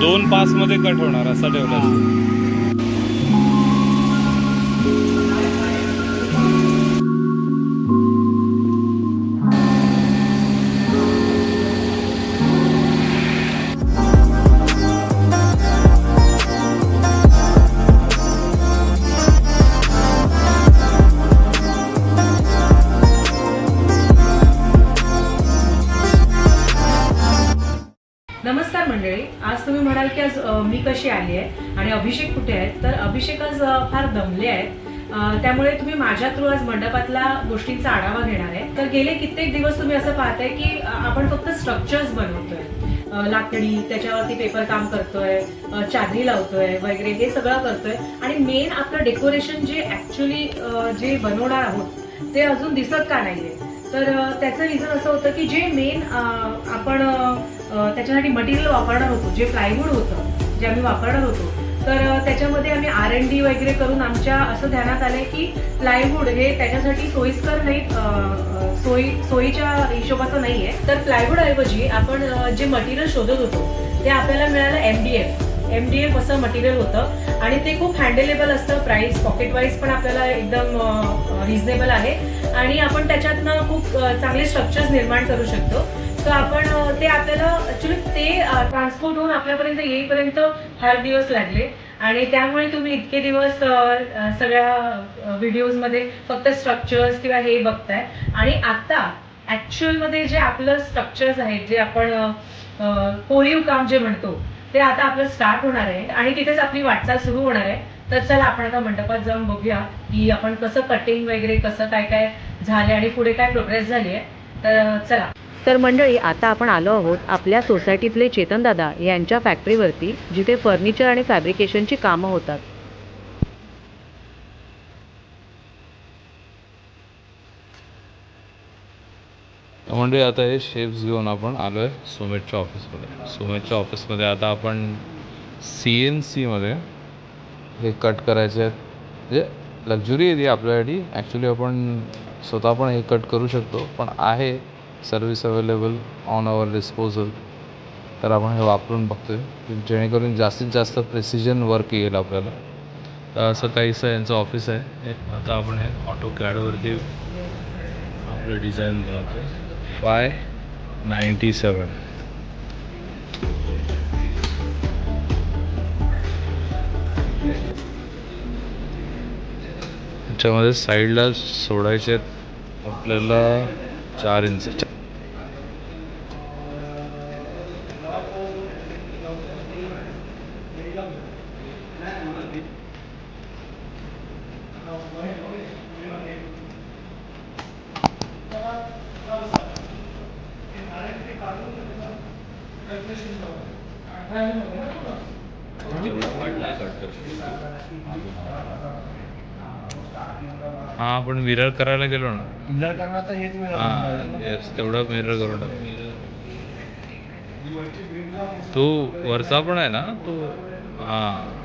दोन पासमध्ये कट होणार असा ठेवला म्हणाल की आज मी कशी आली आहे आणि अभिषेक कुठे आहेत? तर अभिषेक आज फार दमले आहेत. त्यामुळे तुम्ही माझ्या थ्रू आज मंडपातला गोष्टींचा आढावा घेणार आहे. तर गेले कित्येक दिवस तुम्ही असं पाहताय की आपण फक्त स्ट्रक्चर्स बनवतोय. लाकडी त्याच्यावरती पेपर काम करतोय चादरी लावतोय वगैरे हे सगळं करतोय. आणि मेन आपलं डेकोरेशन जे ऍक्च्युली जे बनवणार आहोत ते अजून दिसत का नाहीये? तर त्याचं रिझन असं होतं की जे मेन आपण त्याच्यासाठी मटेरियल वापरणार होतो जे प्लायवूड होतं जे आम्ही वापरणार होतो. तर त्याच्यामध्ये आम्ही आर एन डी वगैरे करून आमच्या असं ध्यानात आलं की प्लायवूड हे त्याच्यासाठी सोयीस्कर नाही सोयी सोयीच्या हिशोबाचं नाहीये. तर प्लायवूड ऐवजी आपण जे मटेरियल शोधत होतो ते आपल्याला मिळालं M D F M D F असं मटेरियल होतं आणि ते खूप हँडलेबल असतं प्राइस पॉकेट वाईज पण आपल्याला एकदम रिझनेबल आहे. आणि आपण त्याच्यातनं खूप चांगले स्ट्रक्चर्स निर्माण करू शकतो. तर आपण ते आपल्याला ऍक्च्युली ते ट्रान्सपोर्ट होऊन आपल्यापर्यंत येईपर्यंत फार दिवस लागले. आणि त्यामुळे तुम्ही इतके दिवस सगळ्या व्हिडिओजमध्ये फक्त स्ट्रक्चर्स किंवा हे बघताय. आणि आता ऍक्च्युअलमध्ये जे आपलं स्ट्रक्चर्स आहेत जे आपण कोरीव काम जे म्हणतो ते आता आपलं स्टार्ट होणार आहे. आणि तिथेच आपली वाटचाल सुरू होणार आहे. तर चला आपण आता मंडपात जाऊन बघूया की आपण कसं कटिंग वगैरे कसं काय काय झाले आणि पुढे काय प्रोग्रेस झाली आहे तर चला. तर मंडळी आता आपण आलो आहोत आपल्या सोसायटीतले चेतनदादा यांच्या फॅक्टरीवरती जिथे फर्निचर आणि फॅब्रिकेशनची कामं होतात. म्हणजे आता हे शेप्स घेऊन आपण आलो आहे सुमेटच्या ऑफिसमध्ये सुमेटच्या ऑफिसमध्ये आता आपण सी एन सीमध्ये हे कट करायचे आहेत. म्हणजे लक्झुरी आहे ती आपल्यासाठी. ॲक्च्युली आपण स्वतः पण हे कट करू शकतो. पण आहे service available on our disposal. तर आपण हे वापरून बघतो आहे जेणेकरून जास्तीत जास्त प्रेसिजन वर्क येईल आपल्याला. तर असं काहीसं यांचं ऑफिस आहे. आता आपण हे ऑटो कॅडवरती आपलं डिझाईन बनवतो फाय नाईंटी सेवन त्याच्यामध्ये साईडला सोडायचे आहेत आपल्याला चार इंच हा आपण मिरर करायला गेलो ना. मिरर करणार हेच मिरर हां येस तेवढं मिरर करून टाक. तो वरचा पण आहे ना? तो हां.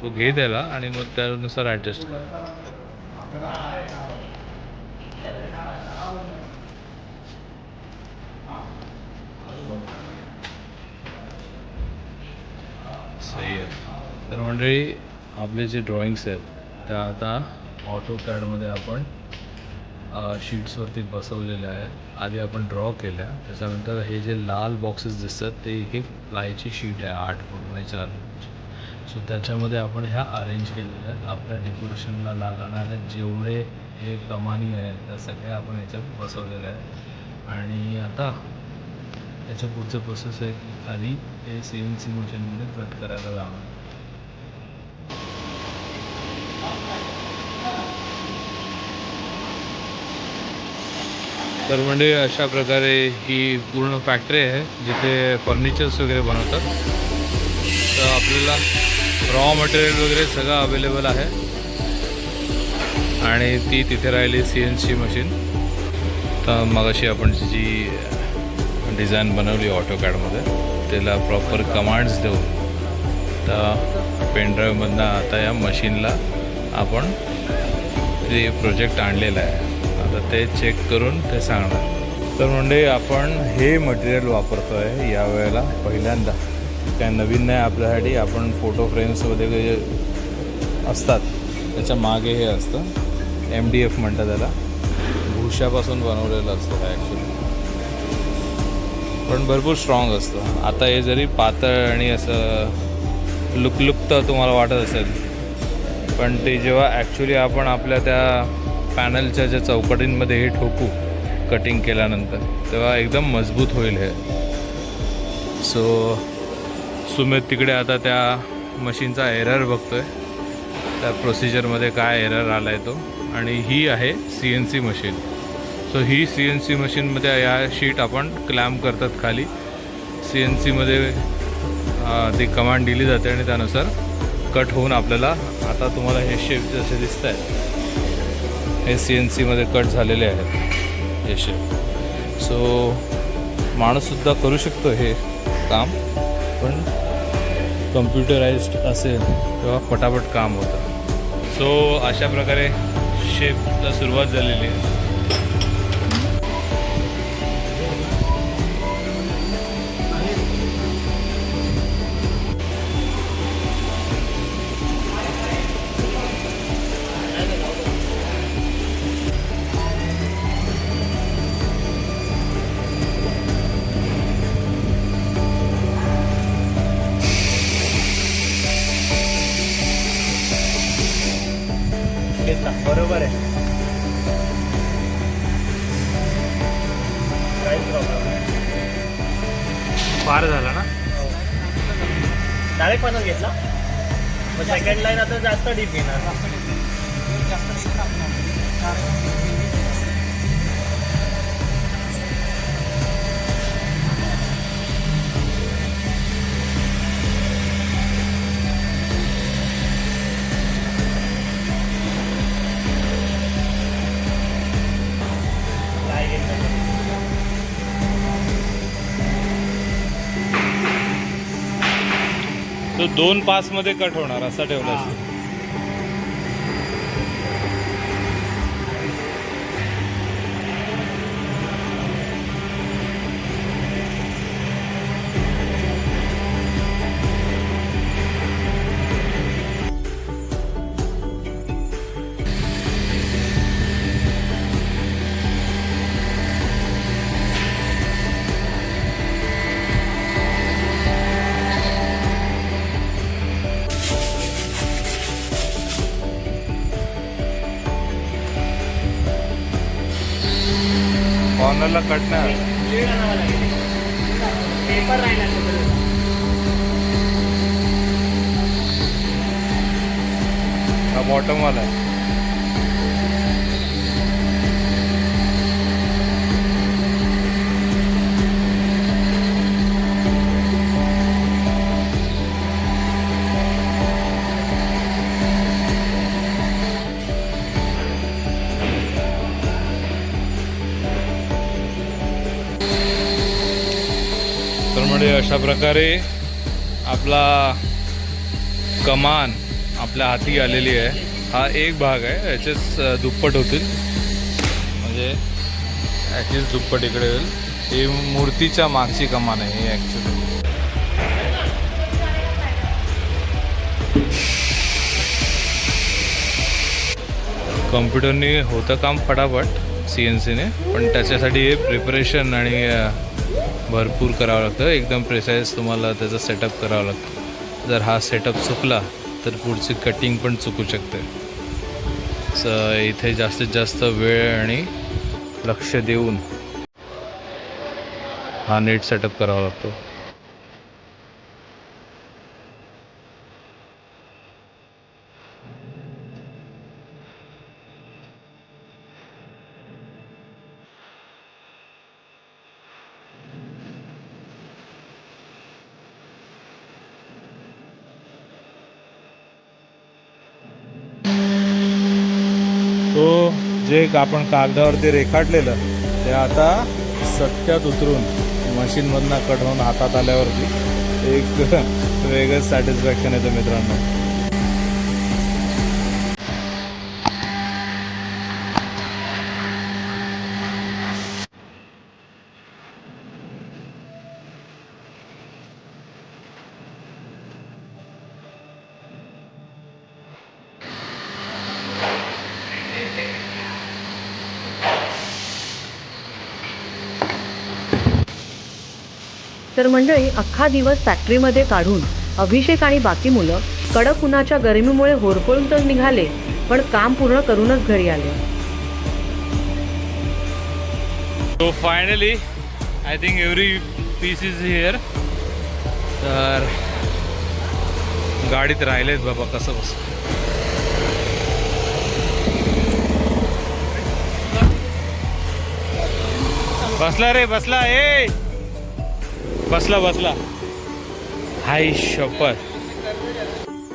तो घे त्याला आणि मग त्यानुसार ॲडजस्ट कर. सही आहे. तर मंडळी आपले जे ड्रॉइंग्स आहेत त्या आता ऑटो कॅडमध्ये आपण शीट्सवरती बसवलेल्या आहेत. आधी आपण ड्रॉ केल्या. त्याच्यानंतर हे जे लाल बॉक्सेस दिसतात ते एक एक प्लायची शीट आहे आठ फूट बाय चार फूटची सो त्याच्यामध्ये आपण ह्या अरेंज केलेल्या आहेत. आपल्या डेकोरेशनला लागणाऱ्या जेवढे हे कमानी आहेत त्या सगळ्या आपण ह्याच्यात बसवलेल्या आहेत. आणि आता त्याच्या पुढचं प्रोसेस आहे की खाली हे सी एन सी मशीनमध्ये कट करायला लावणार. तर म्हणजे अशा प्रकारे ही पूर्ण फॅक्टरी आहे जिथे फर्निचर्स वगैरे बनवतात. तर आपल्याला रॉ मटेरियल वगैरे सगळं अवेलेबल आहे. आणि ती तिथे राहिली सी एन सी मशीन तर मगाशी आपण जी डिझाईन बनवली ऑटो कॅडमध्ये त्याला प्रॉपर कमांड्स देऊन तर पेनड्राईव्हमधनं आता या मशीनला आपण ते प्रोजेक्ट आणलेलं आहे. आता ते चेक करून ते सांगणार. तर म्हणजे आपण हे मटेरियल वापरतो आहे यावेळेला पहिल्यांदा. काय नवीन नाही आपल्यासाठी आपण फोटो फ्रेम्समध्ये जे असतात त्याच्यामागे हे असतं. एम डी एफ म्हणतात त्याला. भुशापासून बनवलेलं असतं हा ॲक्च्युली पण भरपूर स्ट्रॉंग असतं. आता हे जरी पातळ आणि असं लुकलुकतं तुम्हाला वाटत असेल पण ते जेव्हा ॲक्च्युली आपण आपल्या त्या पॅनलच्या ज्या चौकटींमध्ये हे ठोकू कटिंग केल्यानंतर तेव्हा एकदम मजबूत होईल हे. सो सुमित तिकडे आता त्या मशीनचा एरर बघतोय. त्या प्रोसिजरमध्ये काय एरर आला आहे तो. आणि ही आहे C N C machine so ही सी एन सी मशीनमध्ये या शीट आपण क्लॅम्प करतात खाली. सी एन सीमध्ये ती कमांड दिली जाते आणि त्यानुसार कट होऊन आपल्याला आता तुम्हाला हे शेप जसे दिसत आहे हे सी एन सीमध्ये कट झालेले आहेत. हे शेप सो माणूससुद्धा करू शकतो हे काम पण कम्प्युटराइज्ड असेल तेव्हा पटापट काम होतं. सो अशा प्रकारे शेपला सुरुवात झालेली आहे. फार झाला ना. डायरेक्ट पाण्यात घेतला. मग सेकंड लाईन आता जास्त डीप येणार. काय तो दोन पासमध्ये कट होणार असा ठेवला कॉर्नरला कट नाही पेपर. हा बॉटम वाला आहे अशा प्रकारे आपला कमान आपल्या हाती आलेली आहे. हा एक भाग आहे. याचेच दुप्पट होतील. म्हणजे याचीच दुप्पट इकडे होईल ही मूर्तीच्या मागची कमान आहे ही ॲक्च्युली कम्प्युटरनी होतं काम फटाफट सी एन सीने पण त्याच्यासाठी हे प्रिपरेशन आणि भरपूर करावं लागतं. एकदम प्रेसाईज तुम्हाला त्याचा सेटअप करावं लागतं. जर हा सेटअप चुकला तर पुढची कटिंग पण चुकू शकते. स इथे जास्तीत जास्त वेळ आणि लक्ष देऊन हा नीट सेटअप करावा लागतो. तो जे आपण कागदावरती रेखाटलेलं ते आता सत्यात उतरून मशीनमधनं कट होऊन हातात आल्यावरती एक वेगळंच सॅटिस्फॅक्शन येतं मित्रांनो. तर मंडळी अख्खा दिवस फॅक्टरीमध्ये काढून अभिषेक आणि बाकी मुलं कडक उन्हाच्या गरमीमुळे होरपळून तर निघाले पण काम पूर्ण करूनच घरी आले. So finally I think every piece is here तर गाडीत राहिलेत बाबा कसं कसं बसला रे बसला ए! बसला बसला. हाय शॉपर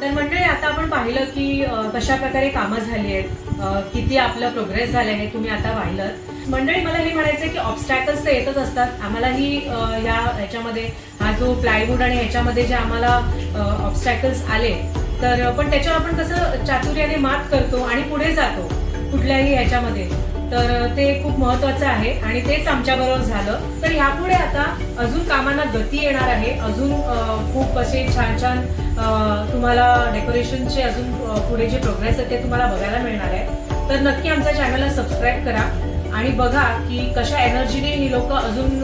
तर मंडळी आता आपण पाहिलं की कशा प्रकारे कामं झाली आहेत किती आपलं प्रोग्रेस झाले आहे तुम्ही आता पाहिलं मंडळी मला हे म्हणायचं की ऑब्स्टॅकल्स तर येतच असतात. आम्हालाही या ह्याच्यामध्ये हा जो प्लायवूड आणि ह्याच्यामध्ये जे आम्हाला ऑब्स्टॅकल्स आले तर पण त्याच्यावर आपण कसं चातुर्याने मात करतो आणि पुढे जातो कुठल्याही ह्याच्यामध्ये. तर ते खूप महत्वाचं आहे आणि तेच आमच्या बरोबर झालं. तर यापुढे आता अजून कामांना गती येणार आहे. अजून खूप असे छान छान तुम्हाला डेकोरेशनचे अजून पुढे जे प्रोग्रेस आहे ते तुम्हाला बघायला मिळणार आहे. तर नक्की आमच्या चॅनलला सबस्क्राईब करा आणि बघा की कशा एनर्जीने ही लोक अजून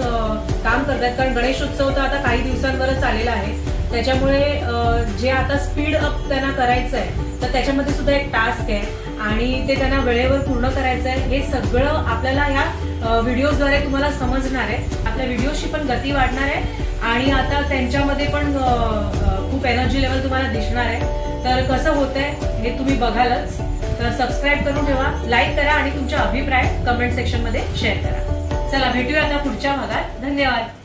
काम करतात कारण गणेशोत्सव तर आता काही दिवसांवरच आलेला आहे. त्याच्यामुळे जे आता स्पीड अप त्यांना करायचं आहे तर त्याच्यामध्ये सुद्धा एक टास्क आहे. आणि ते त्यांना वेळेवर पूर्ण करायचं आहे हे सगळं आपल्याला ह्या व्हिडिओद्वारे तुम्हाला समजणार आहे. आपल्या व्हिडिओशी पण गती वाढणार आहे. आणि आता त्यांच्यामध्ये पण खूप एनर्जी लेवल तुम्हाला दिसणार आहे. तर कसं होतंय हे तुम्ही बघालच. तर सबस्क्राईब करून ठेवा लाईक करा आणि तुमचे अभिप्राय कमेंट सेक्शनमध्ये शेअर करा. चला भेटूया आता पुढच्या भागात. धन्यवाद.